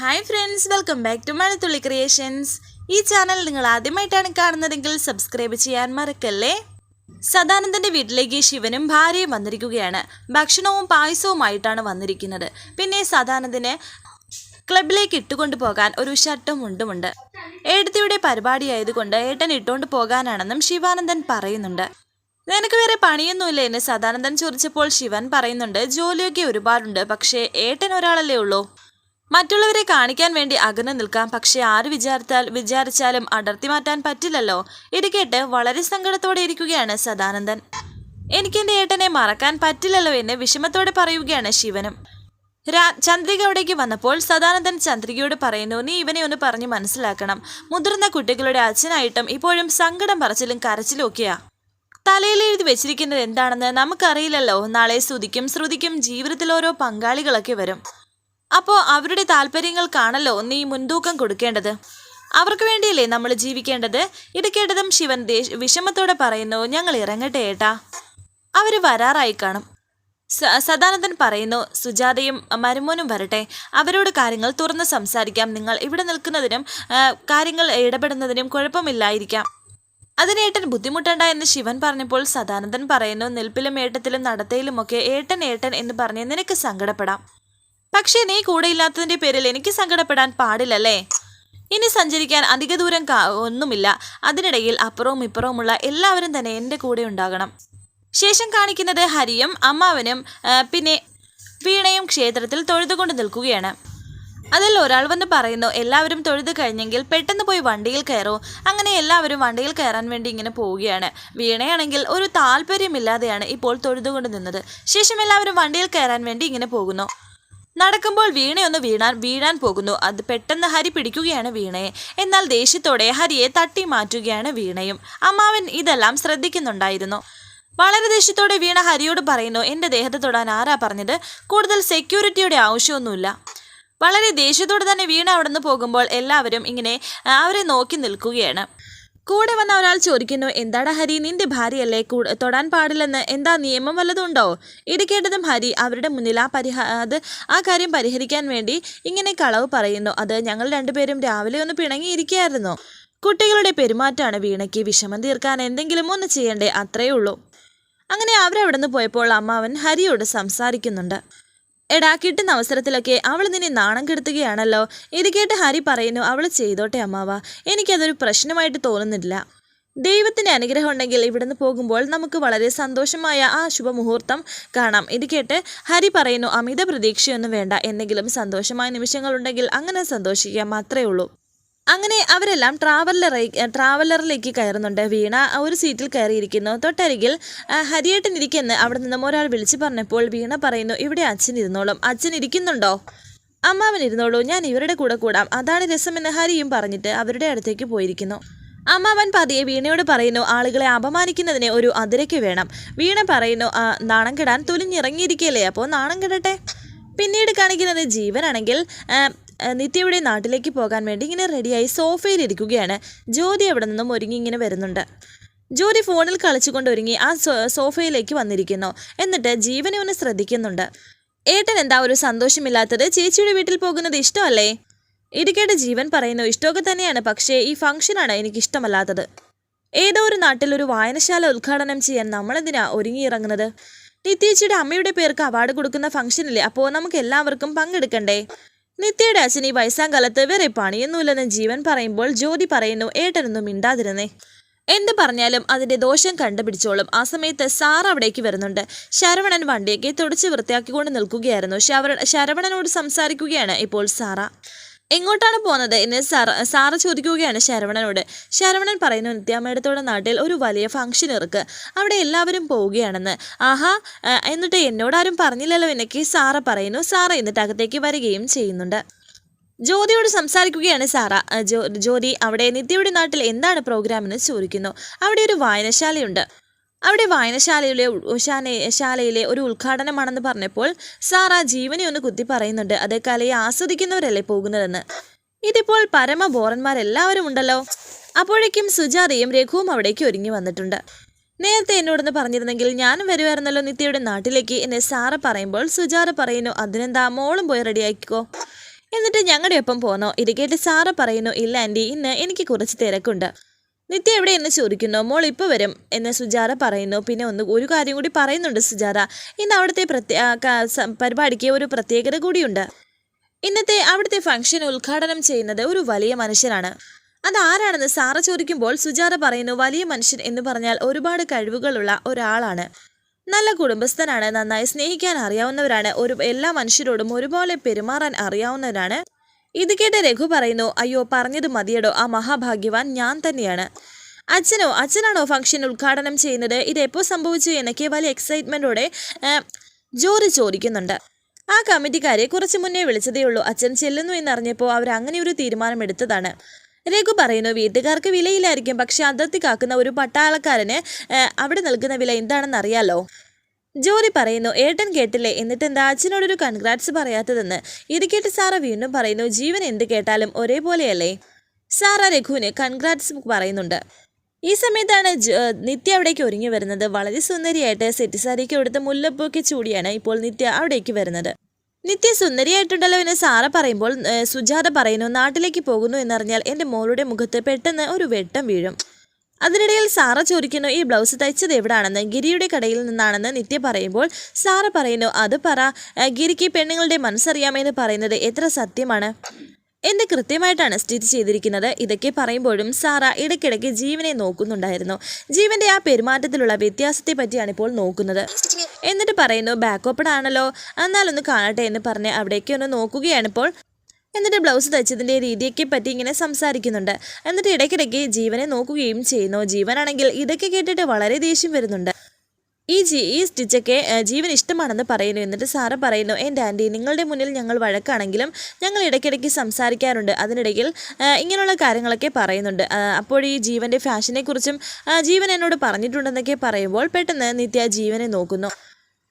Hi friends welcome back to Mazhathulli creations ഈ channel നിങ്ങൾ ആദ്യമായിട്ടാണ് കാണുന്നതെങ്കിൽ സബ്സ്ക്രൈബ് ചെയ്യാൻ മറക്കല്ലേ? സദാനന്ദന്റെ വീട്ടിലേക്ക് ശിവനും ഭാര്യയും വന്നിരിക്കുകയാണ്. ഭക്ഷണവും പായസവുമായിട്ടാണ് വന്നിരിക്കുന്നത്. പിന്നെ സദാനന്ദന് ക്ലബിലേക്ക് ഇട്ടുകൊണ്ട് പോകാൻ ഒരു ഷർട്ടും മുണ്ടുമുണ്ട് പരിപാടി ആയതുകൊണ്ട് ഏട്ടൻ ഇട്ടുകൊണ്ട് പോകാനാണെന്നും ശിവാനന്ദൻ പറയുന്നുണ്ട്. നിനക്ക് വേറെ പണിയൊന്നുമില്ല എന്ന് സദാനന്ദൻ ചോദിച്ചപ്പോൾ ശിവൻ പറയുന്നുണ്ട് ജോലിയൊക്കെ ഒരുപാടുണ്ട് പക്ഷേ ഏട്ടൻ ഒരാളല്ലേ ഉള്ളൂ? മറ്റുള്ളവരെ കാണിക്കാൻ വേണ്ടി അകന്നു നിൽക്കാം. പക്ഷെ ആര് വിചാരിച്ചാൽ വിചാരിച്ചാലും അടർത്തി മാറ്റാൻ പറ്റില്ലല്ലോ. ഇത് കേട്ട് വളരെ സങ്കടത്തോടെ ഇരിക്കുകയാണ് സദാനന്ദൻ. എനിക്ക് എന്റെ ഏട്ടനെ മറക്കാൻ പറ്റില്ലല്ലോ എന്ന് വിഷമത്തോടെ പറയുകയാണ് ശിവനും. രാ ചന്ദ്രിക അവിടേക്ക് വന്നപ്പോൾ സദാനന്ദൻ ചന്ദ്രികയോട് പറയുന്നു നീ ഇവനെ ഒന്ന് പറഞ്ഞു മനസ്സിലാക്കണം. മുതിർന്ന കുട്ടികളുടെ അച്ഛനായിട്ടും ഇപ്പോഴും സങ്കടം പറച്ചിലും കരച്ചിലൊക്കെയാ തലയിൽ എഴുതി വെച്ചിരിക്കുന്നത് എന്താണെന്ന് നമുക്കറിയില്ലല്ലോ. നാളെ ശ്രുതിക്കും ശ്രുതിക്കും ജീവിതത്തിൽ ഓരോ പങ്കാളികളൊക്കെ വരും. അപ്പോൾ അവരുടെ താല്പര്യങ്ങൾക്കാണല്ലോ നീ മുൻതൂക്കം കൊടുക്കേണ്ടത്? അവർക്ക് വേണ്ടിയല്ലേ നമ്മൾ ജീവിക്കേണ്ടത്? ഇടയ്ക്കേണ്ടതും ശിവൻ വിഷമത്തോടെ പറയുന്നു ഞങ്ങൾ ഇറങ്ങട്ടെ ഏട്ടാ. അവർ വരാറായി കാണും. സദാനന്ദൻ പറയുന്നു സുജാതയും മരുമോനും വരട്ടെ. അവരോട് കാര്യങ്ങൾ തുറന്ന് സംസാരിക്കാം. നിങ്ങൾ ഇവിടെ നിൽക്കുന്നതിനും കാര്യങ്ങൾ ഇടപെടുന്നതിനും കുഴപ്പമില്ലായിരിക്കാം. അതിനേട്ടൻ ബുദ്ധിമുട്ടണ്ട എന്ന് ശിവൻ പറഞ്ഞപ്പോൾ സദാനന്ദൻ പറയുന്നു നിൽപ്പിലും ഏട്ടത്തിലും നടത്തയിലുമൊക്കെ ഏട്ടൻ ഏട്ടൻ എന്ന് പറഞ്ഞ് നിനക്ക് സങ്കടപ്പെടാം. പക്ഷേ നീ കൂടെ ഇല്ലാത്തതിന്റെ പേരിൽ എനിക്ക് സങ്കടപ്പെടാൻ പാടില്ലല്ലേ? ഇനി സഞ്ചരിക്കാൻ അധിക ദൂരം ഒന്നുമില്ല. അതിനിടയിൽ അപ്പുറവും ഇപ്പുറവുമുള്ള എല്ലാവരും തന്നെ എന്റെ കൂടെ ഉണ്ടാകണം. ശേഷം കാണിക്കുന്നത് ഹരിയും അമ്മാവനും പിന്നെ വീണയും ക്ഷേത്രത്തിൽ തൊഴുതുകൊണ്ട് നിൽക്കുകയാണ്. അതിൽ ഒരാൾ വന്ന് പറയുന്നു എല്ലാവരും തൊഴുത് കഴിഞ്ഞെങ്കിൽ പെട്ടെന്ന് പോയി വണ്ടിയിൽ കയറൂ. അങ്ങനെ എല്ലാവരും വണ്ടിയിൽ കയറാൻ വേണ്ടി ഇങ്ങനെ പോവുകയാണ്. വീണയാണെങ്കിൽ ഒരു താല്പര്യമില്ലാതെയാണ് ഇപ്പോൾ തൊഴുതുകൊണ്ട് നിന്നത്. ശേഷം എല്ലാവരും വണ്ടിയിൽ കയറാൻ വേണ്ടി ഇങ്ങനെ പോകുന്നു. നടക്കുമ്പോൾ വീണയൊന്ന് വീണാൻ വീഴാൻ പോകുന്നു. അത് പെട്ടെന്ന് ഹരി പിടിക്കുകയാണ് വീണയെ. എന്നാൽ ദേഷ്യത്തോടെ ഹരിയെ തട്ടി മാറ്റുകയാണ് വീണയും. അമ്മാവൻ ഇതെല്ലാം ശ്രദ്ധിക്കുന്നുണ്ടായിരുന്നു. വളരെ ദേഷ്യത്തോടെ വീണ ഹരിയോട് പറയുന്നു എന്റെ ദേഹത്ത് തൊടാൻ ആരാ പറഞ്ഞത്? കൂടുതൽ സെക്യൂരിറ്റിയുടെ ആവശ്യമൊന്നുമില്ല. വളരെ ദേഷ്യത്തോടെ തന്നെ വീണ അവിടെ നിന്ന് പോകുമ്പോൾ എല്ലാവരും ഇങ്ങനെ അവരെ നോക്കി നിൽക്കുകയാണ്. കൂടെ വന്ന ഒരാൾ ചോദിക്കുന്നു എന്താടാ ഹരി നിന്റെ ഭാര്യയല്ലേ തൊടാൻ പാടില്ലെന്ന്? എന്താ നിയമം വല്ലതുണ്ടോ? ഇത് കേട്ടതും ഹരി അവരുടെ മുന്നിൽ ആ പരിഹാ ആ കാര്യം പരിഹരിക്കാൻ വേണ്ടി ഇങ്ങനെ കളവ് പറയുന്നു. അത് ഞങ്ങൾ രണ്ടുപേരും രാവിലെ ഒന്ന് പിണങ്ങിയിരിക്കുകയായിരുന്നു. കുട്ടികളുടെ പെരുമാറ്റമാണ് വീണയ്ക്ക് വിഷമം തീർക്കാൻ എന്തെങ്കിലും ഒന്ന് ചെയ്യണ്ടേ? അത്രയേ ഉള്ളൂ. അങ്ങനെ അവരവിടെ നിന്ന് പോയപ്പോൾ അമ്മാവൻ ഹരിയോട് സംസാരിക്കുന്നുണ്ട്. എടാ കിട്ടുന്ന അവസരത്തിലൊക്കെ അവൾ നിന്നെ നാണം കെടുത്തുകയാണല്ലോ. ഇത് കേട്ട് ഹരി പറയുന്നു അവൾ ചെയ്തോട്ടെ അമ്മാവ. എനിക്കതൊരു പ്രശ്നമായിട്ട് തോന്നുന്നില്ല. ദൈവത്തിന്റെ അനുഗ്രഹം ഉണ്ടെങ്കിൽ ഇവിടുന്ന് പോകുമ്പോൾ നമുക്ക് വളരെ സന്തോഷമായ ആ ശുഭമുഹൂർത്തം കാണാം. ഇത് കേട്ട് ഹരി പറയുന്നു അമിത പ്രതീക്ഷയൊന്നും വേണ്ട. എന്തെങ്കിലും സന്തോഷമായ നിമിഷങ്ങളുണ്ടെങ്കിൽ അങ്ങനെ സന്തോഷിക്കാം. മാത്രമേ ഉള്ളൂ. അങ്ങനെ അവരെല്ലാം ട്രാവലറി ട്രാവലറിലേക്ക് കയറുന്നുണ്ട്. വീണ ഒരു സീറ്റിൽ കയറിയിരിക്കുന്നു. തൊട്ടരികിൽ ഹരിയേട്ടൻ ഇരിക്കുന്നു. അവിടെ നിന്നും ഒരാൾ വിളിച്ചു പറഞ്ഞപ്പോൾ വീണ പറയുന്നു ഇവിടെ അച്ഛൻ ഇരുന്നോളും. അച്ഛൻ ഇരിക്കുന്നുണ്ടോ? അമ്മാവൻ ഇരുന്നോളൂ. ഞാൻ ഇവരുടെ കൂടെ കൂടാം. അതാണ് രസമെന്ന് ഹരിയും പറഞ്ഞിട്ട് അവരുടെ അടുത്തേക്ക് പോയിരിക്കുന്നു. അമ്മാവൻ പതിയെ വീണയോട് പറയുന്നു ആളുകളെ അപമാനിക്കുന്നതിന് ഒരു അതിരയ്ക്ക് വേണം. വീണ പറയുന്നു "ആ, നാണം കെടാൻ തുലിഞ്ഞിറങ്ങിയിരിക്കല്ലേ അപ്പോൾ നാണം കെടട്ടെ. പിന്നീട് കാണിക്കുന്നത് ജീവനാണെങ്കിൽ നിത്യയുടെ നാട്ടിലേക്ക് പോകാൻ വേണ്ടി ഇങ്ങനെ റെഡിയായി സോഫയിൽ ഇരിക്കുകയാണ്. ജ്യോതി അവിടെ നിന്നും ഒരുങ്ങി ഇങ്ങനെ വരുന്നുണ്ട്. ജ്യോതി ഫോണിൽ കളിച്ചുകൊണ്ട് ഒരുങ്ങി ആ സോഫയിലേക്ക് വന്നിരിക്കുന്നു. എന്നിട്ട് ജീവനെ ഒന്ന് ശ്രദ്ധിക്കുന്നുണ്ട്. ഏട്ടൻ എന്താ ഒരു സന്തോഷമില്ലാത്തത്? ചേച്ചിയുടെ വീട്ടിൽ പോകുന്നത് ഇഷ്ടമല്ലേ? ഇടുക്കേട്ട് ജീവൻ പറയുന്നു ഇഷ്ടമൊക്കെ തന്നെയാണ് പക്ഷേ ഈ ഫംഗ്ഷനാണ് എനിക്ക് ഇഷ്ടമല്ലാത്തത്. ഏതോ ഒരു നാട്ടിൽ ഒരു വായനശാല ഉദ്ഘാടനം ചെയ്യാൻ നമ്മളെന്തിനാ ഒരുങ്ങിയിറങ്ങുന്നത് നിത്യേച്ചിയുടെ അമ്മയുടെ പേർക്ക് അവാർഡ് കൊടുക്കുന്ന ഫംഗ്ഷനില്ലേ അപ്പോൾ നമുക്ക് എല്ലാവർക്കും പങ്കെടുക്കണ്ടേ? നിത്യയുടെ അച്ഛൻ ഈ വയസ്സാം കാലത്ത് വേറെ പണിയൊന്നുമില്ലെന്ന് ജീവൻ പറയുമ്പോൾ ജ്യോതി പറയുന്നു ഏട്ടനൊന്നും മിണ്ടാതിരുന്നേ. എന്ത് പറഞ്ഞാലും അതിന്റെ ദോഷം കണ്ടുപിടിച്ചോളും. ആ സമയത്ത് സാർ അവിടേക്ക് വരുന്നുണ്ട്. ശരവണൻ വണ്ടിയൊക്കെ തുടച്ച് വൃത്തിയാക്കിക്കൊണ്ട് നിൽക്കുകയായിരുന്നു. ശരവണനോട് സംസാരിക്കുകയാണ് ഇപ്പോൾ സാറ. എങ്ങോട്ടാണ് പോകുന്നത് എന്ന് സാറ സാറ് ചോദിക്കുകയാണ് ശരവണനോട്. ശരവണൻ പറയുന്നു നിത്യാമ്മയുടെ നാട്ടിൽ ഒരു വലിയ ഫംഗ്ഷൻ ഇറക്ക്. അവിടെ എല്ലാവരും പോവുകയാണെന്ന്. ആഹാ എന്നിട്ട് എന്നോടാരും പറഞ്ഞില്ലല്ലോ എന്നൊക്കെ സാറ പറയുന്നു. സാറ എന്നിട്ട് അകത്തേക്ക് വരികയും ചെയ്യുന്നുണ്ട്. ജ്യോതിയോട് സംസാരിക്കുകയാണ് സാറ. ജ്യോതി അവിടെ നിത്യയുടെ നാട്ടിൽ എന്താണ് പ്രോഗ്രാം എന്ന് ചോദിക്കുന്നു. അവിടെ ഒരു വായനശാലയുണ്ട്. അവിടെ വായനശാലയിലെ ശാലയിലെ ഒരു ഉദ്ഘാടനമാണെന്ന് പറഞ്ഞപ്പോൾ സാറ ജീവനെ ഒന്ന് കുത്തി പറയുന്നുണ്ട്. അത് കലയെ ആസ്വദിക്കുന്നവരല്ലേ പോകുന്നതെന്ന്. ഇതിപ്പോൾ പരമ ബോറന്മാരെല്ലാവരും ഉണ്ടല്ലോ. അപ്പോഴേക്കും സുജാതയും രഘുവും അവിടേക്ക് ഒരുങ്ങി വന്നിട്ടുണ്ട്. നേരത്തെ എന്നോടൊന്ന് പറഞ്ഞിരുന്നെങ്കിൽ ഞാനും വരുമായിരുന്നല്ലോ നിത്യയുടെ നാട്ടിലേക്ക് എന്നെ സാറ പറയുമ്പോൾ സുജാത പറയുന്നു അതിനെന്താ മോളും പോയി റെഡിയാക്കിക്കോ? എന്നിട്ട് ഞങ്ങളുടെ ഒപ്പം പോന്നോ. ഇത് കേട്ട് സാറ പറയുന്നു ഇല്ല ആന്റി ഇന്ന് എനിക്ക് കുറച്ച് തിരക്കുണ്ട്. നിത്യ എവിടെ എന്ന് ചോദിക്കുന്നു? മോൾ ഇപ്പോൾ വരും എന്ന് സുജാത പറയുന്നു. പിന്നെ ഒന്ന് ഒരു കാര്യം കൂടി പറയുന്നുണ്ട് സുജാത. ഇന്ന് അവിടുത്തെ പ്രത്യേ ആ, ക- സ- പരിപാടിക്ക് ഒരു പ്രത്യേകത കൂടിയുണ്ട്. ഇന്നത്തെ അവിടുത്തെ ഫംഗ്ഷൻ ഉദ്ഘാടനം ചെയ്യുന്നത് ഒരു വലിയ മനുഷ്യനാണ്. അത് ആരാണെന്ന് സാറ ചോദിക്കുമ്പോൾ സുജാത പറയുന്നു വലിയ മനുഷ്യൻ എന്ന് പറഞ്ഞാൽ ഒരുപാട് കഴിവുകളുള്ള ഒരാളാണ്. നല്ല കുടുംബസ്ഥനാണ് നന്നായി സ്നേഹിക്കാൻ അറിയാവുന്നവരാണ് ഒരു എല്ലാ മനുഷ്യരോടും ഒരുപോലെ പെരുമാറാൻ അറിയാവുന്നവരാണ്. ഇത് കേട്ട് രഘു പറയുന്നു അയ്യോ പറഞ്ഞത് മതിയടോ ആ മഹാഭാഗ്യവാൻ ഞാൻ തന്നെയാണ്. അച്ഛനോ അച്ഛനാണോ ഫംഗ്ഷൻ ഉദ്ഘാടനം ചെയ്യുന്നത്? ഇത് എപ്പോൾ സംഭവിച്ചു എന്നൊക്കെ വലിയ എക്സൈറ്റ്മെന്റോടെ ജോറി ചോദിക്കുന്നുണ്ട്. ആ കമ്മിറ്റിക്കാരെ കുറച്ച് മുന്നേ വിളിച്ചതേ ഉള്ളൂ. അച്ഛൻ ചെല്ലുന്നു എന്നറിഞ്ഞപ്പോൾ അവർ അങ്ങനെ ഒരു തീരുമാനമെടുത്തതാണ് രഘു പറയുന്നു വീട്ടുകാർക്ക് വിലയില്ലായിരിക്കും പക്ഷെ അതിർത്തി കാക്കുന്ന ഒരു പട്ടാളക്കാരന് അവിടെ നൽകുന്ന വില എന്താണെന്ന് അറിയാലോ ജോറി പറയുന്നു. ഏട്ടൻ കേട്ടില്ലേ? എന്നിട്ട് എന്താ അച്ഛനോടൊരു കൺഗ്രാറ്റ്സ് പറയാത്തതെന്ന്? ഇത് കേട്ട് സാറ വീണ്ടും പറയുന്നു ജീവൻ എന്ത് കേട്ടാലും ഒരേപോലെയല്ലേ? സാറ രഘുവിന് കൺഗ്രാറ്റ്സ് പറയുന്നുണ്ട്. ഈ സമയത്താണ് നിത്യ അവിടേക്ക് ഒരുങ്ങി വരുന്നത്. വളരെ സുന്ദരിയായിട്ട് സെറ്റ് സാരിക്ക് കൊടുത്ത് മുല്ലപ്പൊക്കെ ചൂടിയാണ് ഇപ്പോൾ നിത്യ അവിടേക്ക് വരുന്നത്. നിത്യ സുന്ദരിയായിട്ടുണ്ടല്ലോ എന്ന് സാറ പറയുമ്പോൾ സുജാത പറയുന്നു നാട്ടിലേക്ക് പോകുന്നു എന്നറിഞ്ഞാൽ എന്റെ മോളുടെ മുഖത്ത് പെട്ടെന്ന് ഒരു വെട്ടം വീഴും. അതിനിടയിൽ സാറ ചോദിക്കുന്നു ഈ ബ്ലൗസ് തയ്ച്ചത് എവിടാണെന്ന്? ഗിരിയുടെ കടയിൽ നിന്നാണെന്ന് നിത്യ പറയുമ്പോൾ സാറ പറയുന്നു അത് പറ. ഗിരിക്ക് പെണ്ണുങ്ങളുടെ മനസ്സറിയാമെന്ന് പറയുന്നത് എത്ര സത്യമാണ്? എന്ത് കൃത്യമായിട്ടാണ് സ്റ്റിച്ച് ചെയ്തിരിക്കുന്നത്? ഇതൊക്കെ പറയുമ്പോഴും സാറ ഇടയ്ക്കിടയ്ക്ക് ജീവനെ നോക്കുന്നുണ്ടായിരുന്നു. ജീവന്റെ ആ പെരുമാറ്റത്തിലുള്ള വ്യത്യാസത്തെ പറ്റിയാണ് ഇപ്പോൾ നോക്കുന്നത്. എന്നിട്ട് പറയുന്നു ബാക്ക് ഓപ്പൺ ആണല്ലോ. എന്നാലൊന്ന് കാണട്ടെ എന്ന് പറഞ്ഞ് അവിടേക്ക് ഒന്ന് നോക്കുകയാണിപ്പോൾ എന്നിട്ട് ബ്ലൗസ് തയ്ച്ചതിന്റെ രീതിയൊക്കെ പറ്റി ഇങ്ങനെ സംസാരിക്കുന്നുണ്ട്. എന്നിട്ട് ഇടയ്ക്കിടയ്ക്ക് ജീവനെ നോക്കുകയും ചെയ്യുന്നു. ജീവനാണെങ്കിൽ ഇതൊക്കെ കേട്ടിട്ട് വളരെ ദേഷ്യം വരുന്നുണ്ട്. ഈ ജി ഈ സ്റ്റിച്ചൊക്കെ ജീവൻ ഇഷ്ടമാണെന്ന് പറയുന്നു. എന്നിട്ട് സാറ് പറയുന്നു എന്റെ ആന്റി നിങ്ങളുടെ മുന്നിൽ ഞങ്ങൾ വഴക്കാണെങ്കിലും ഞങ്ങൾ ഇടയ്ക്കിടയ്ക്ക് സംസാരിക്കാറുണ്ട്. അതിനിടയിൽ ഇങ്ങനെയുള്ള കാര്യങ്ങളൊക്കെ പറയുന്നുണ്ട്. അപ്പോൾ ഈ ജീവന്റെ ഫാഷനെക്കുറിച്ചും ജീവൻ എന്നോട് പറഞ്ഞിട്ടുണ്ടെന്നൊക്കെ പറയുമ്പോൾ പെട്ടെന്ന് നിത്യ ജീവനെ നോക്കുന്നു.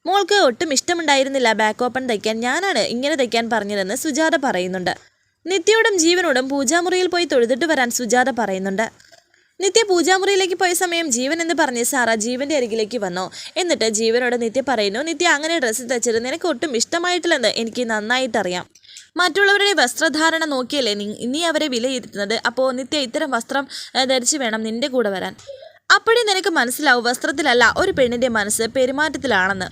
മോൾക്ക് ഒട്ടും ഇഷ്ടമുണ്ടായിരുന്നില്ല ബാക്ക് ഓപ്പൺ തയ്ക്കാൻ. ഞാനാണ് ഇങ്ങനെ തയ്ക്കാൻ പറഞ്ഞതെന്ന് സുജാത പറയുന്നുണ്ട്. നിത്യയോടും ജീവനോടും പൂജാമുറിയിൽ പോയി തൊഴുതിട്ട് വരാൻ സുജാത പറയുന്നുണ്ട്. നിത്യ പൂജാമുറിയിലേക്ക് പോയ സമയം ജീവൻ എന്ന് പറഞ്ഞ് സാറ ജീവന്റെ അരികിലേക്ക് വന്നു. എന്നിട്ട് ജീവനോട് നിത്യ പറയുന്നു നിത്യ അങ്ങനെ ഡ്രസ്സ് തയ്ച്ചത് നിനക്ക് ഒട്ടും ഇഷ്ടമായിട്ടില്ലെന്ന് എനിക്ക് നന്നായിട്ടറിയാം. മറ്റുള്ളവരുടെ വസ്ത്രധാരണ നോക്കിയല്ലേ നീ ഇനി അവരെ വിലയിരുത്തുന്നത് അപ്പോൾ നിത്യ ഇത്തരം വസ്ത്രം ധരിച്ച് വേണം നിന്റെ കൂടെ വരാൻ. അപ്പോഴേ നിനക്ക് മനസ്സിലാവും വസ്ത്രത്തിലല്ല ഒരു പെണ്ണിന്റെ മനസ്സ് പെരുമാറ്റത്തിലാണെന്ന്.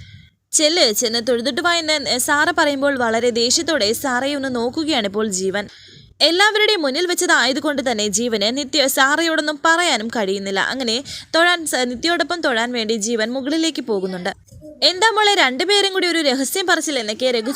ചെല്ല് ചെന്ന് തൊഴുതിട്ട് വാ എന്ന് സാറ പറയുമ്പോൾ വളരെ ദേഷ്യത്തോടെ സാറയെ ഒന്ന് നോക്കുകയാണ് ഇപ്പോൾ ജീവൻ. എല്ലാവരുടെയും മുന്നിൽ വെച്ചതായതുകൊണ്ട് തന്നെ ജീവന് നിത്യ സാറയോടൊന്നും പറയാനും കഴിയുന്നില്ല. അങ്ങനെ തൊഴാൻ നിത്യയോടൊപ്പം തൊഴാൻ വേണ്ടി ജീവൻ മുകളിലേക്ക് പോകുന്നുണ്ട്. എന്താ മോളെ രണ്ടുപേരും കൂടി ഒരു രഹസ്യം പറച്ചിൽ എന്നൊക്കെ രഘു